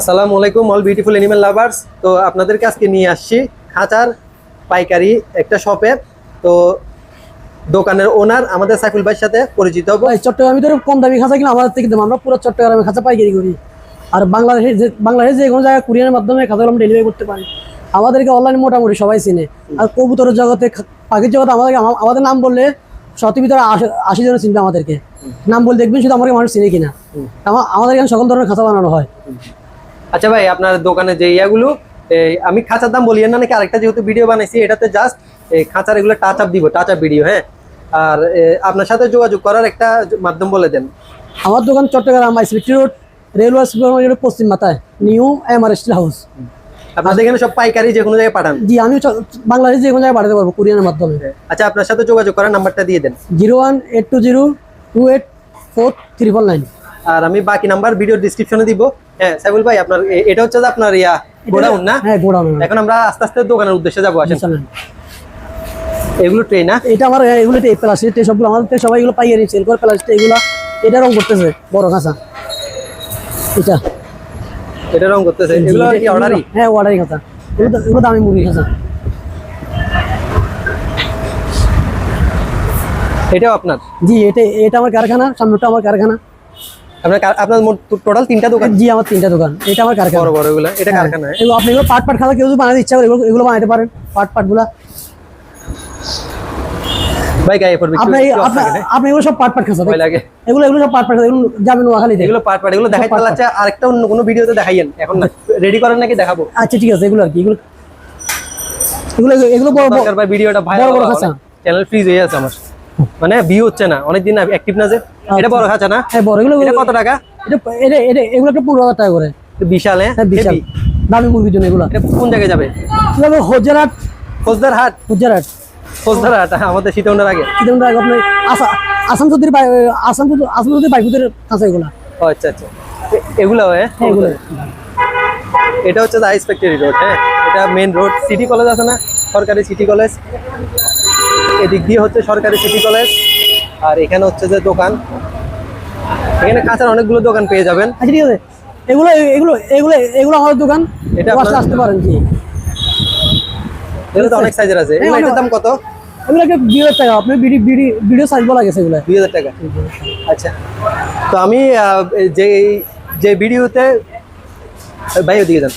আসসালামু আলাইকুম all beautiful animal lovers তো আপনাদেরকে আজকে নিয়ে আসছি খাঁচার পাইকারি একটা শপে তো দোকানের ওনার আমাদের সাইফুল ভাইয়ের সাথে পরিচিত হব। চট্টগ্রামে তো কম দামি খাঁচা কিনা আমাদের থেকে আমরা পুরো চট্টগ্রামে খাঁচা পাইকারি করি। আর বাংলাদেশে যে বাংলাদেশে যে কোনো জায়গায় কুরিয়ারের মাধ্যমে খাঁচাগুলো আমরা ডেলিভারি করতে পারি। আমাদেরকে অনলাইনে মোটামুটি সবাই চিনে। আর কবুতরের জগতে পাখির জগতে আমাদেরকে আমাদের নাম বললে শতের ভিতরে আশি- জন চিনবে আমাদেরকে। নাম বলে দেখবেন শুধু আমাকে মানুষ চিনে কিনা। আমা- আমাদের এখানে সকল ধরনের খাঁচা বানানো হয়। আচ্ছা ভাই আপনার দোকানে যে ইয়াগুলো আমি খাঁচার দাম বলি না নাকি আরেকটা যেহেতু ভিডিও বানাইছি এটাতে জাস্ট খাঁচার এগুলো টাচ আপ দিব টাচ আপ ভিডিও হ্যাঁ? আর আপনার সাথে যোগাযোগ করার একটা মাধ্যম বলে দেন। আমার দোকান Chattogram ICT road railway super পশ্চিম মাথায় new M R steel house. আপনাদের এখানে সব পাইকারি যে কোনো জায়গায় পাঠান? জি আমি বাংলাদেশে যে কোনো জায়গায় পাঠাতে পারব কুরিয়ারের মাধ্যমে। আচ্ছা আপনার সাথে যোগাযোগ করার নাম্বারটা দিয়ে দেন। Zero one eight two zero two eight four triple nine. আর আমি বাকি নাম্বার ভিডিও ডিসক্রিপশনে দিব। হ্যাঁ সাইবুল ভাই আপনার এটা হচ্ছে যে আপনার ইয়া গোডাউন না? হ্যাঁ গোডাউন এখন আমরা আস্তে আস্তে দোকানের উদ্দেশ্যে যাব আসেন। এগুলো ট্রেন না? এটা আমার এগুলো এই প্লাস্টিক সবগুলো আমাদের সবাই এগুলো পাইয়ে সেল করে প্লাস্টিক এগুলো এটা রং করতেছে বড় কাঁচা এটা। এটা রং করতেছে। এগুলো কি অর্ডারই হ্যাঁ অর্ডারি কাঁচা এগুলো দামি মুরগি কাঁচা এটাও আপনার? জি এটা এটা আমার কারখানা সামনেটা আমার কারখানা। আপনার আপনার টোটাল তিনটা দোকান? জি আমার তিনটা দোকান। এটা আমার কারখানা। বড় বড় এগুলো? এটা কারখানা হ্যাঁ? এগুলো আপনি এগুলো পাট পাট খাওয়া কেউ যদি বানাতে ইচ্ছা করে এগুলো এগুলো বানাতে পারেন। পাট পাট ভাই গায়ে পড়বে আপনি এগুলো সব পাট পাট লাগে। এগুলো এগুলো সব পাট পাট খাঁচা এগুলো যাবেন দেখাই চালাচ্ছে আরেকটা অন্য কোনো ভিডিওতে দেখাইয়েন। এখন রেডি করেন নাকি? দেখাবো। আচ্ছা ঠিক আছে। এগুলো আর কি। এগুলো এগুলো এগুলো বড় ভিডিওটা ভাই বড় বড় খাঁচা। চ্যানেল ফ্রিজ হয়ে আছে আমার। মানে ভিউ হচ্ছে না অনেকদিন অ্যাক্টিভ না যে? এটা বড় খাঁচা না? হ্যাঁ বড় এগুলো কত টাকা? এটা এটা এগুলো একটা পনেরো হাজার টাকা করে। বিশাল হ্যাঁ? হ্যাঁ বিশাল। দামি মুরগির জন্য এগুলো। এটা কোন জায়গায় যাবে? হজারহাট হজারহাট ফৌজদার হাট। হ্যাঁ, আমাদের শীতন্ডার আগে। কিন্তু আপনি আসাম আসাম চৌধুরী আসাম আসাম চৌধুরী বাইকুদের কাছে এগুলো। আচ্ছা আচ্ছা। এগুলো হ্যাঁ? হ্যাঁ এগুলো। এটা হচ্ছে আইস ফ্যাক্টরি রোড হ্যাঁ? এটা মেন রোড সিটি কলেজ আছে না? সরকারি সিটি কলেজ এদিক দিয়ে হচ্ছে সরকারি সিটি কলেজ আর এখানে হচ্ছে যে দোকান। এখানে কাঁচার অনেকগুলো দোকান পেয়ে যাবেন। আচ্ছা ঠিক আছে। এগুলো এগুলো এগুলো এগুলো আমার দোকান? এটা আপনার- আসতে পারেন জি। এগুলো তো অনেক সাইজের আছে। হ্যাঁ, দাম কত? এগুলো একটা দুই হাজার টাকা? আপনি বিডি বিডি ভিডিও সাইজ বলা গেছে এগুলো। দুই হাজার টাকা। আচ্ছা। তো আমি যে যে ভিডিওতে ভাই ওদিকে যান।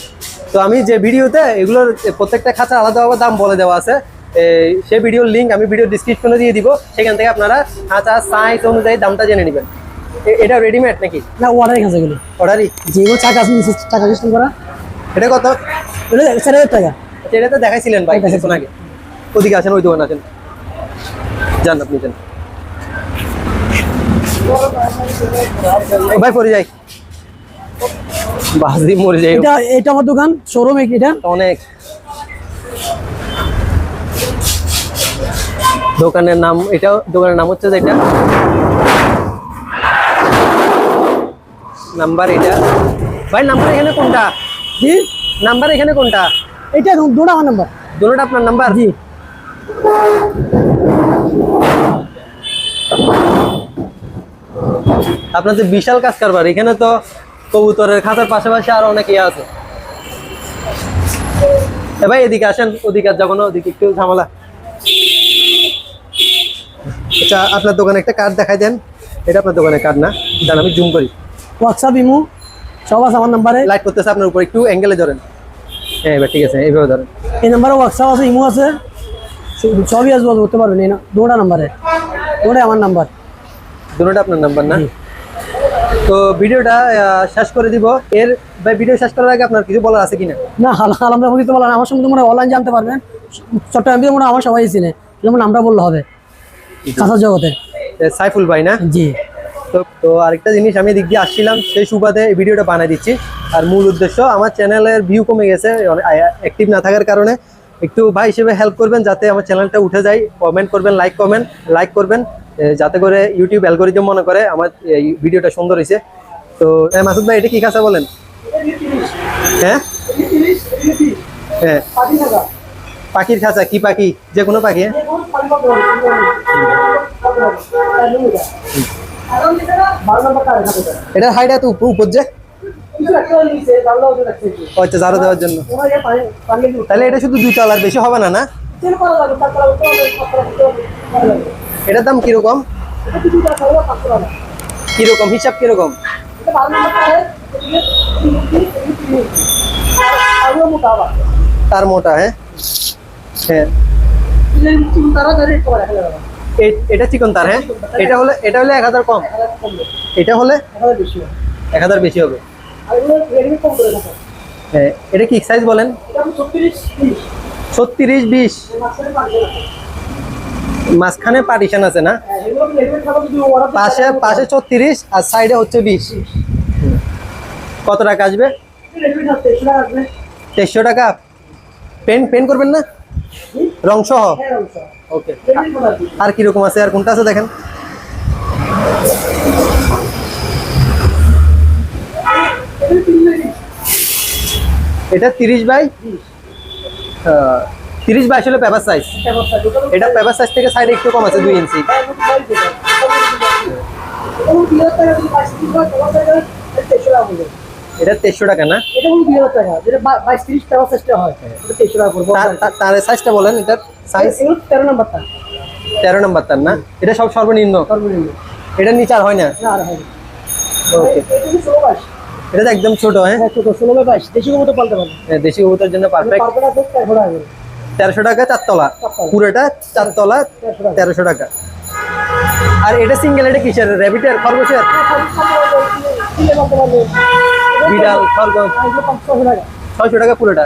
তো আমি যে ভিডিওতে এগুলোর প্রত্যেকটা খাঁচা আলাদা দাম বলে দেওয়া আছে। সেই ভিডিওর লিঙ্ক আমি ভিডিও ডিসক্রিপশনে দিয়ে দিব সেখান থেকে আপনারা খাঁচা সাইজ অনুযায়ী দামটা জেনে নেবেন। এটা রেডিমেড নাকি? না অর্ডারই কাছে এগুলো। অর্ডারই যেগুলো আছে নিচে টাকা সিস্টেম করা। এটা কত? এটা চার হাজার টাকা। আচ্ছা, এটা তো দেখাইছিলেন ভাই কিছুক্ষণ আগে। ওদিকে আসেন ওই দোকান আছেন যান আপনি যান। ভাই পরে যাই। বাজি মরে যাই। এটা এটা আমার দোকান শোরুম এটা? অনেক। দোকানের নাম এটা দোকানের নাম হচ্ছে যে এটা। নাম্বার এটা। ভাই নাম্বার এখানে কোনটা? জি। নাম্বার এখানে কোনটা? এটা দুটো আমার নাম্বার। দুটোটা আপনার নাম্বার? জি। আপনার যে বিশাল কাজ কারবার এখানে তো কবুতরের খাতার পাশাপাশি আর অনেক ইয়ে আছে। ভাই এদিকে আসেন ওদিকে আর যাব না ওদিকে একটু ঝামেলা। আচ্ছা আপনার দোকানে একটা কার্ড দেখাই দেন। এটা আপনার দোকানের কার্ড না। দাঁড়ান আমি জুম করি। হোয়াটসঅ্যাপ ইমু সব আছে আমার নাম্বারে লাইট করতেছে আপনার উপর একটু অ্যাঙ্গেলে ধরেন। হ্যাঁ এবার ঠিক আছে এইভাবে ধরেন। এই নাম্বারে হোয়াটসঅ্যাপ আছে ইমো আছে। সবই আসব করতে পারবেন এই না দুটা নাম্বারে ওটাই আমার নাম্বার দুটোটা আপনার নাম্বার না? তো ভিডিওটা শেষ করে দিব। এর ভিডিও শেষ করার আগে আপনার কিছু বলার আছে কিনা? না আলহামদুলিল্লাহ দিতে বলেন আমার সঙ্গে মনে অনলাইন জানতে পারবেন চট্টগ্রাম দিয়ে মনে আমার সবাই চিনে। যেমন আমরা বললে হবে। কাঁচা জগতে। সাইফুল ভাই না? জি। তো তো আরেকটা জিনিস আমি এদিক দিয়ে আসছিলাম সেই সুবাদে এই ভিডিওটা বানিয়ে দিচ্ছি। আর মূল উদ্দেশ্য আমার চ্যানেলের ভিউ কমে গেছে অ্যাক্টিভ না থাকার কারণে। একটু ভাই হিসেবে হেল্প করবেন যাতে আমার চ্যানেলটা উঠে যায়। কমেন্ট করবেন লাইক কমেন্ট লাইক করবেন যাতে করে ইউটিউব অ্যালগোরিজম মনে করে আমার এই ভিডিওটা সুন্দর হয়েছে তো মাসুদ ভাই এটা কি কাঁচা বলেন? হ্যাঁ? হ্যাঁ। পাখির খাঁচা, কি পাখি? যে কোনো পাখি হ্যাঁ? এটার হাইট এত উপর যে? আচ্ছা জারো দেওয়ার জন্য। তাহলে এটা শুধু দুই তলার, বেশি হবে না না? এটার দাম কীরকম? কীরকম? হিসাব কীরকম? তার মোটা হ্যাঁ? হ্যাঁ। এটা চিকন তার হ্যাঁ? এটা হলে এটা হলে এক হাজার কম। এটা হলে এক হাজার বেশি হবে। হ্যাঁ এটা কি সাইজ বলেন? ছত্রিশ বিশ। মাঝখানে পার্টিশন আছে না? পাশে পাশে ছত্রিশ আর সাইডে হচ্ছে বিশ। কত টাকা আসবে? তেইশশো টাকা। পেন পেন করবেন না? রং সহ হ্যাঁ ওকে আর কীরকম আছে আর কোনটা আছে দেখেন এটা তিরিশ বাই তিরিশ বাই আসলে পেপার সাইজ এটা পেপার সাইজ থেকে সাইডে একটু কম আছে দুই ইঞ্চি এটা তেইশশো টাকা না তার- তার- তার সাইজটা বলেন সাইজ তেরো নাম্বার তার না এটা সব সর্বনিম্ন এটা নিচে আর হয় না ওকে এটা একদম ছোট হ্যাঁ হ্যাঁ, দেশি কবুতর জন্য পারফেক্ট তেরোশো টাকা চারতলা চারতলা। পুরোটা চারতলা তেরোশো টাকা আর এটা সিঙ্গেল এটা কিসের র্যাবিটের খরগোশের বিড়াল, খরগোশ। ছয়শো টাকা পুরোটা।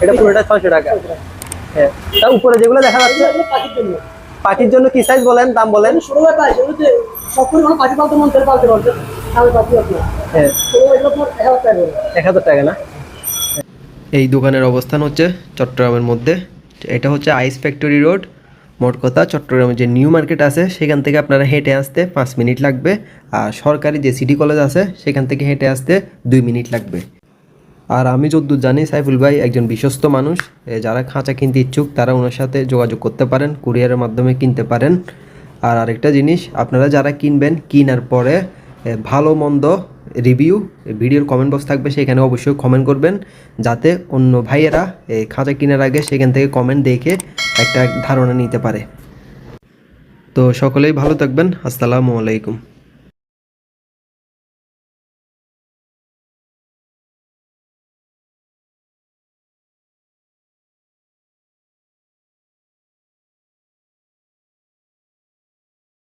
এটা পুরোটা ছয়শো টাকা। হ্যাঁ। তার উপরে যেগুলো দেখা যাচ্ছে, পাখির জন্য কি সাইজ বলেন, দাম বলেন? হ্যাঁ। এক হাজার টাকা না? এই দোকানের অবস্থান হচ্ছে চট্টগ্রামের মধ্যে। এটা হচ্ছে আইস ফ্যাক্টরি রোড। মোট কথা চট্টগ্রামের যে নিউ মার্কেট আছে, সেখান থেকে আপনারা হেঁটে আসতে পাঁচ মিনিট লাগবে। আর সরকারি যে সিটি কলেজ আছে, সেখান থেকে হেঁটে আসতে দুই মিনিট লাগবে। আর আমি যদ্দূর জানি, সাইফুল ভাই একজন বিশ্বস্ত মানুষ। যারা খাঁচা কিনতে ইচ্ছুক, তারা ওনার সাথে যোগাযোগ করতে পারেন কুরিয়ারের মাধ্যমে কিনতে পারেন। আর আরেকটা জিনিস, আপনারা যারা কিনবেন, কিনার পরে ভালো মন্দ রিভিউ ভিডিওর কমেন্ট বক্স থাকবে সেখানে অবশ্যই কমেন্ট করবেন, যাতে অন্য ভাইয়েরা এই খাঁচা কেনার আগে সেখান থেকে কমেন্ট দেখে একটা ধারণা নিতে পারে। তো সকলেই ভালো থাকবেন, আসসালামু আলাইকুম।